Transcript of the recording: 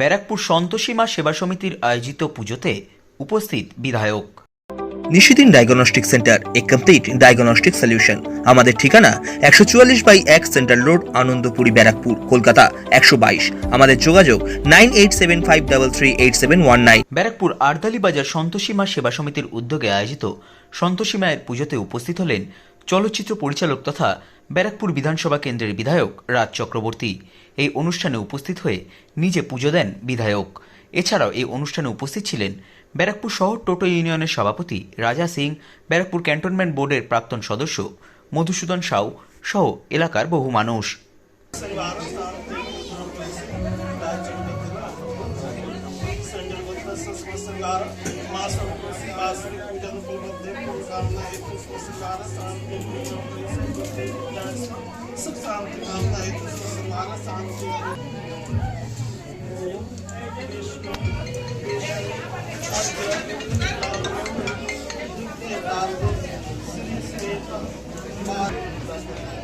ব্যারাকপুর সন্তোষীমা সেবা সমিতির আয়োজিত পুজোতে উপস্থিত বিধায়ক। নিশিদিন ডায়াগনস্টিক সেন্টার এ কমপ্লিট ডায়াগনস্টিক সলিউশন। আমাদের ঠিকানা একশো চুয়াল্লিশ বাই এক সেন্ট্রাল রোড আনন্দপুরি ব্যারাকপুর কলকাতা একশো বাইশ। আমাদের যোগাযোগ nine eight seven five double three eight seven one nine. Barrackpore Ardali Bazar Santoshi Ma সেবা সমিতির উদ্যোগে আয়োজিত সন্তোষী মায়ের পুজোতে উপস্থিত হলেন চলচ্চিত্র পরিচালক তথা ব্যারাকপুর বিধানসভা কেন্দ্রের বিধায়ক রাজ চক্রবর্তী এই অনুষ্ঠানে উপস্থিত হয়ে নিজে পুজো দেন বিধায়ক। এছাড়াও এই অনুষ্ঠানে উপস্থিত ছিলেন ব্যারাকপুর শহর টোটো ইউনিয়নের সভাপতি রাজা সিং, ব্যারাকপুর ক্যান্টনমেন্ট বোর্ডের প্রাক্তন সদস্য মধুসূদন সাউ সহ এলাকার বহু মানুষ। संस्मृशृंगार माँ सरस्वती वासरी पूजन कुलमध्ये पूर्णकामना हेतु स्मृशृंगार शांति सुख शांति कामना हेतु स्मृशृंगार शांति श्री श्री माता